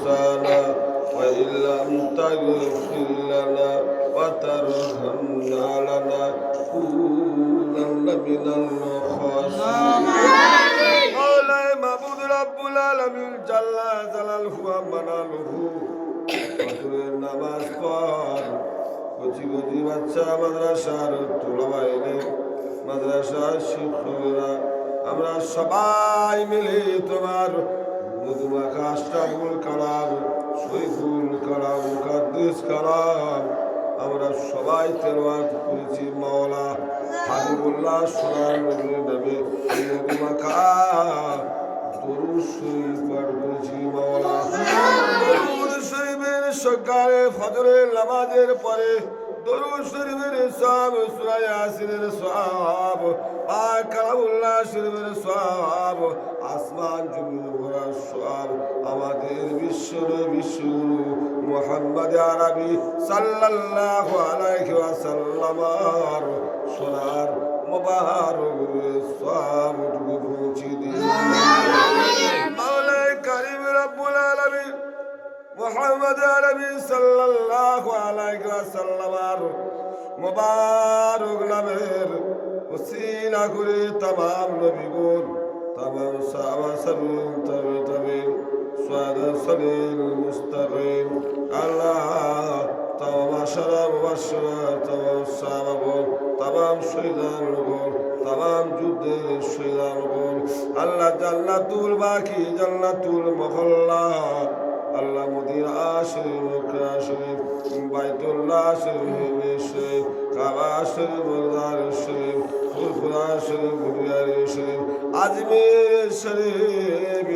إحسانا وإن لم تغفر لنا وترحمنا لنكونن من الخاسرين مولاي معبود رب العالمين جل جلاله ومناله ফজরের নামাজ পড় কচি কচি বাচ্চা মাদ্রাসার তোলাবাইলে মাদ্রাসার শিক্ষকরা আমরা সবাই মিলে তোমার মধুমাখা আষ্টাবুল কালাম শৈফুল কালাম কাদ্দিস কালাম আমরা সবাই তেলওয়াত করেছি, মাওলা হাবিবুল্লাহ সোনার নবী নামে। এই মধুমাখা সকালে ফজরের নামাজের পরে দরুদ শরীফের সব সূরা ইয়াসিনের সওয়াব আর কালামুল্লাহ শরীফের সওয়াব আসমান জমিন ভরা সওয়াব আমাদের বিশ্ব বিশ্বগুরু মুহাম্মদ আরবি সাল্লাল্লাহু আলাইহি ওয়াসাল্লামার সোনার মোবারক সওয়াব পৌঁছে দিন মাওলাই কারিম রব্বুল আলামিন মোহাম্মদ আরবি সাল্লাল্লাহু আলাইহি ওয়াসাল্লামার মোবারক নামের ওসিলা করে তামাম নবীগণ, তামাম সাহাবা সাবিন তবে তবে সাদা সলিল মুস্তাকিম, আল্লাহ, তামাম আশারা, মুবাশশিরা, তামাম সাহাবাগণ তামাম শহীদানগণ তামাম যুদ্ধের শহীদানগণ আল্লাহ জান্নাতুল বাকি, জান্নাতুল মহল্লা আল্লাহ মদির আশরিফ মক্কা শরীফ বাইতুল্লাহ শরীফ শরীফ কাবা শরীফ বগদার শরীফ ফুরফুরা শরীফ গুরিয়ারি শরীফ আজমির শরীফ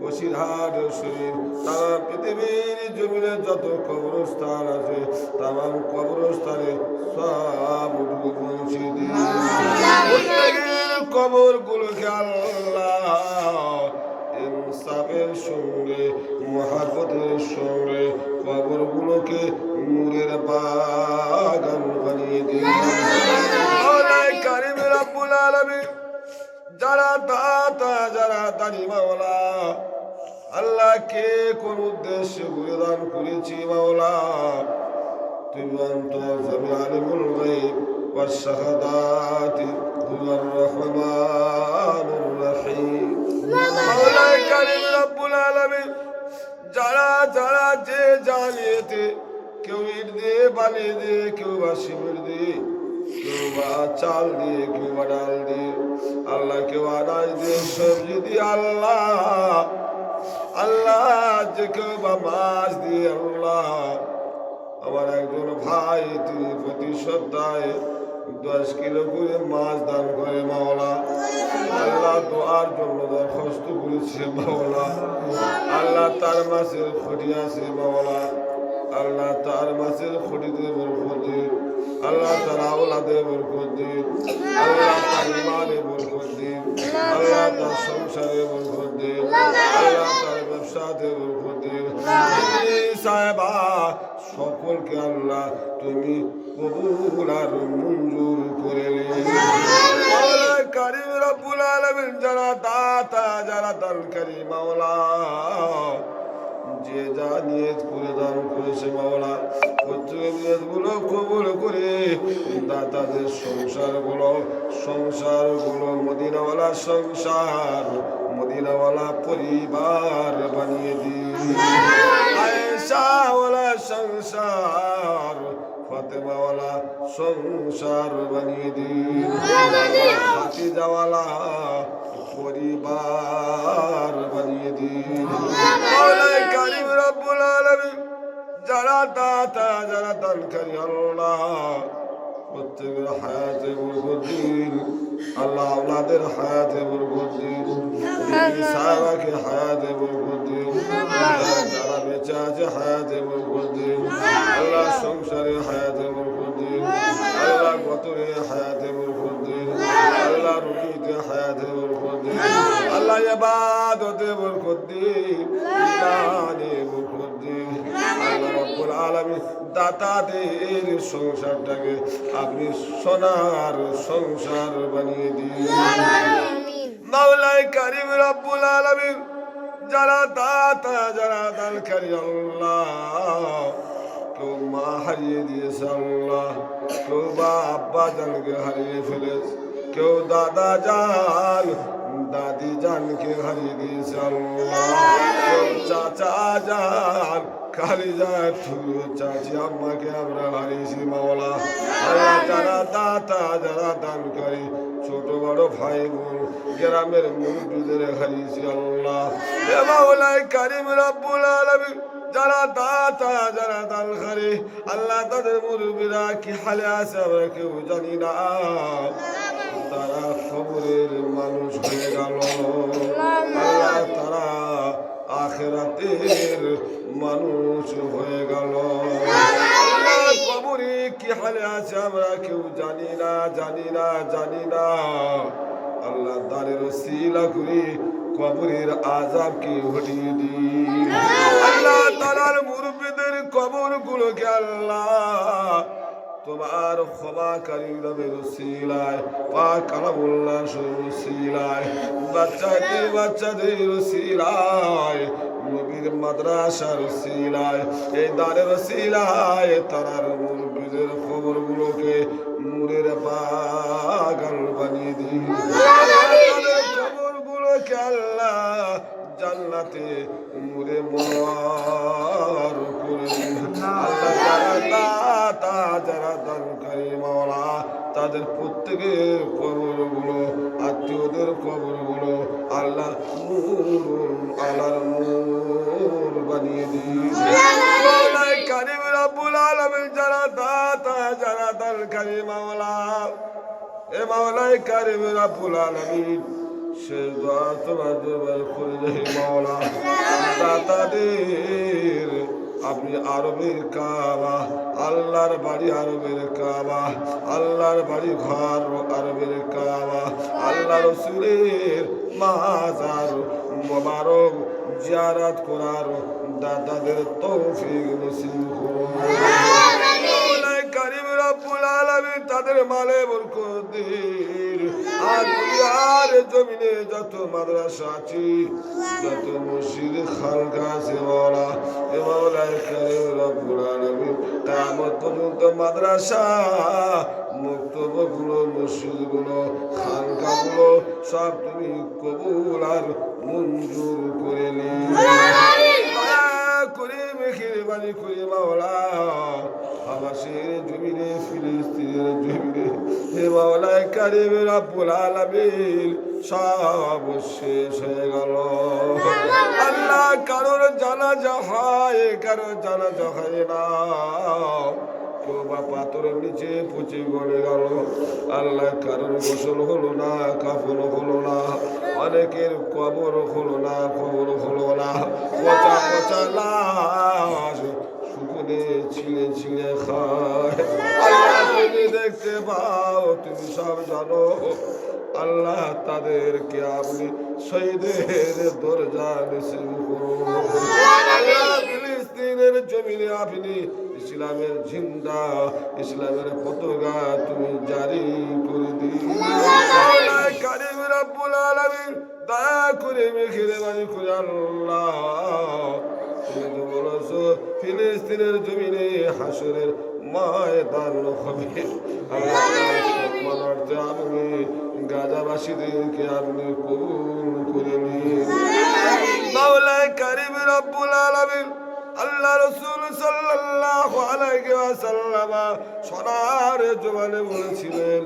বসিরহাট শরীফ তাম পৃথিবীর জমিনে যত কবরস্থান আছে তাম কবরস্থানে সব উঠবু পৌঁছে দিন কবর আল্লাহ কবরগুলোকে নূরের বাগান বানিয়ে দিন মাওলাই কারিম রাব্বুল আলামিন যারা দাতা যারা দানি মাওলা আল্লাহ কে কোন উদ্দেশ্যে বলিদান করেছি মাওলা তুমি অন্ত জমি আলিমুল গাইব والشهادات هو الرحمن الرحيم মাওলাই কারিম রব্বুল আলামিন যারা যারা যে জানিয়েতে কেউ ইট দিয়ে বালি দিয়ে, কেউ বা শিবির দিয়ে, কেউ বা চাল দিয়ে, কেউ বা ডাল দিয়ে, আল্লাহ কেউ আনাজ দিয়ে, সবজি দিয়ে, আল্লাহ আল্লাহ যে কেউ বা মাছ দিয়ে, আল্লাহ। আমার একজন ভাই, তিনি প্রতি সপ্তাহে দশ কিলো করে মাছ দান করে মাওলা। আল্লাহ দোয়ার জন্য দরখাস্ত করেছে মাওলা। আল্লাহ তার মাসের খটি আছে মাওলা। আল্লাহ তার মাছের খটিতে বরকত দিন আল্লাহ তার আওলাদে বরকত দিন আল্লাহ তার ইমানে বরকত দিন আল্লাহ তার সংসারে বরকত দিন আল্লাহ তার ব্যবসাতে বরকত দিন সাহেবা, সকলকে আল্লাহ তুমি কবুল আর মঞ্জুর করে কারিম রব্বুল আলামিন যারা দাতা যারা দানকারী মাওলা যে যা নিয়ত করে দান করেছে মাওলা প্রত্যেক নিয়তগুলো কবুল করে দাতাদের সংসারগুলো সংসারগুলো মদিনাওয়ালা সংসার মদিনাওয়ালা পরিবার বানিয়ে দিন। সংসার ফাতেমাওয়ালা সংসার বানিয়ে দিন। হাতিজাওয়ালা পরিবার বানিয়ে দিন। কারিম রব্বুল আলামিন, যারা দাতা, যারা দানকারী, আল্লাহ প্রত্যেকের হায়াতে বরকত দিন। আল্লাহ আওলাদের হায়াতে বরকত দিন। সাহাবাকে হায়াতে বরকত দিন। যারা বেঁচে আছে, হায়াতে বরকত আল্লাহ দিন দিন দিন দাতাদের সংসারটাকে আপনি সোনার সংসার বানিয়ে দিন মাওলাই কারিম রব্বুল আলামিন, যারা দাতা, যারা দানকারী আল্লাহ, কেউ মা হারিয়ে দিয়েছে আল্লাহ, কেউ বা আব্বা জানকে হারিয়ে ফেলেছে। কেউ দাদা জান দাদি জানকে হারিয়ে দিয়েছে কেউ চাচা জান খালি যায় ঠুলো চাচি আম্মাকে আমরা হারিয়েছি মাওলা। আল্লাহ যারা দাতা, যারা দান করে ছোট বড় ভাই বোন, গ্রামের মুরব্বীদের হারিয়েছি আল্লাহ। মাওলাই কারিম রব্বুল আলামিন, যারা দাতা, যারা দান করে আল্লাহ তাদের মুরব্বীরা কি হালে আছে আমরা কেউ জানি না। তারা খবরের মানুষ হয়ে গেল। আল্লাহ তারা আখেরাতের মানুষ হয়ে গেল। কবরে কি হালে আছে আমরা কেউ জানি না জানি না জানি না। আল্লাহ দানের শিলা করি কবরের আজাবকে হটিয়ে দি আল্লাহ তালার মুরব্বীদের কবর গুলোকে আল্লাহ তোমার ক্ষমাকারী রবের সিলায় পা কালামুল্লাহ সিলায় বাচ্চাদের বাচ্চাদের সিলায় নবীর মাদ্রাসার সিলায় এই দানের সিলায় তারার মুরব্বীদের খবরগুলোকে নূরের পাগল বানিয়ে তাদের খবরগুলোকে আল্লাহ জান্নাতে নূরে মর করে দিন আল্লাহ যারা দাতা যারা দানকারী মাওলা তাদের প্রত্যেকের কবরগুলো আত্মীয়দের কবরগুলো আল্লাহ নূর আল্লাহর নূর বানিয়ে কারিম রাব্বুল আলামিন যারা দাতা যারা দানকারী মাওলা এ মাওলাই কারিম রাব্বুল আলামিন সে দোয়া তোমার দরবার করে দেয় মাওলা দাতাদের আপনি আরবের কাবা আল্লাহর বাড়ি আরবের কাবা আল্লাহর বাড়ি ঘর আরবের কাবা আল্লাহ রসুলের মাজার মোবারক জিয়ারাত করার দাদাদের তৌফিক নসিব করুন। তাদের মালে বরকত দিন। দুনিয়ার জমিনে যত মাদ্রাসা আছে যত মসজিদ খানকা আছে মাওলা এ কারিম রব্বুল আলামিন। কিয়ামত পর্যন্ত মাদ্রাসা মুক্তবগুলো মসজিদগুলো খানকাগুলো সব তুমি কবুল আর মঞ্জুর করে নিও। করে মেঘের বাড়ি করে মাওলা। আবাসের জমিনে, ফিলিস্তিনের জমিনে, হে মাওলায় কারিমে রাব্বুল আলামিন, সব শেষ হয়ে গেল। আল্লাহ, কারোর জানাজা হয়, কারোর জানাজা হয় না। কেউ বা পাথরের নিচে পচে গড়ে গেল। আল্লাহ, কারোর গোসল হলো না কাপড় হলো না, অনেকের কবর হলো না, কবর হলো না। পচা পচা লাশ শুকুনে ছিঁড়ে ছিঁড়ে খায়। তুমি দেখতে পাও তুমি সব জানো। আল্লাহ তাদেরকে আপনি শহীদের দরজা নসিব করুন। ফিলিস্তিনের জমিনে আপনি ইসলামের ঝিন্দা ইসলামের পতাকা তুমি জারি করে দিন। কারিম রাব্বুল আলামিন দয়া করে মেঘেরে বাড়ি করে আল্লাহ। তুমি তো বলেছ, ফিলিস্তিনের জমিনে হাসরের ময়দান হবে। সম্মানার্থে আপনি গাজাবাসীদেরকে আপনি কবুল করে নিন। মাওলায় কারিম রব্বুল আলামিন আল্লাহ রসুল সাল্লাল্লাহু আলাইহি ওয়াসাল্লাম সোনার জবানে বলেছিলেন,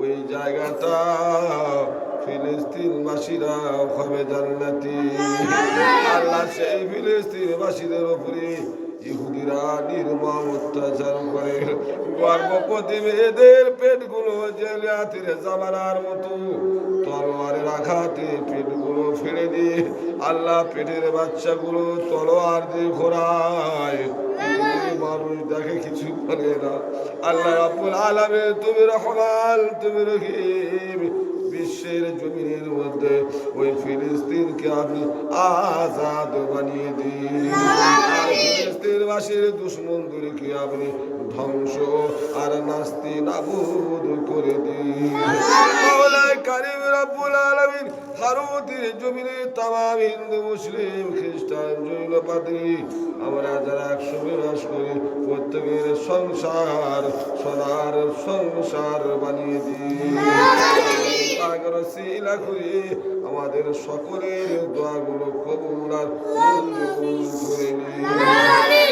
ওই জায়গাটা ফিলিস্তিনবাসীরা হবে জান্নাতি। আল্লাহ সেই ফিলিস্তিনবাসীদের উপরে ইহুদিরা নির্মম অত্যাচার করে। গর্ভবতী মেয়েদের পেটগুলো জেলে হাতির জামানার মতো তলোয়ারের আঘাতে পেটগুলো ফেলে দিয়ে আল্লাহ পেটের বাচ্চাগুলো তলোয়ার দিয়ে ঘোরায়। মানুষ দেখে কিছু করে না। আল্লাহ রাব্বুল আলামিন, তুমি রহমান, তুমি রহিম। বিশ্বের জমিনের মধ্যে? ওই ফিলিস্তিনকে আমি আজাদ বানিয়ে দিন আর ফিলিস্তিন পৃথিবীবাসীর দুশ্মনদেরকে আপনি ধ্বংস? আর নাস্তি নাবুদ করে দিন। কারিম ভারতের জমিনে তামাম হিন্দু, মুসলিম, খ্রিস্টান, জৈন, পাদ্রী, আমরা যারা একসঙ্গে বাস করি, প্রত্যেকের সংসার, সোনার সংসার বানিয়ে দিই শিলা আমাদের সকলের দোয়াগুলো কবুল আর করে নিন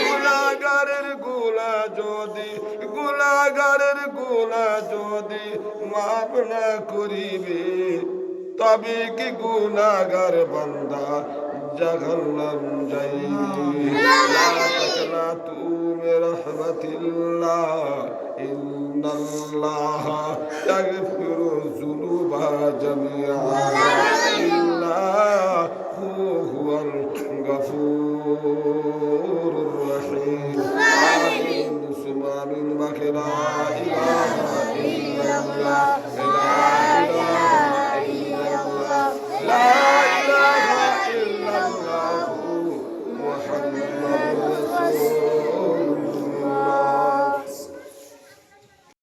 গুনাগারেরগুলা যদি গুনাগারেরগুলা যদি মাপ না করিবে তবে কি গুনাগার বান্দা জাহান্নাম যাইবে? লা তুমি রহমাতিল্লাহ ইন্নাল্লাহ ইয়াগফিরু যুনুবা জামিআ। ইন্নাহু হুয়াল গফুরুর রহিম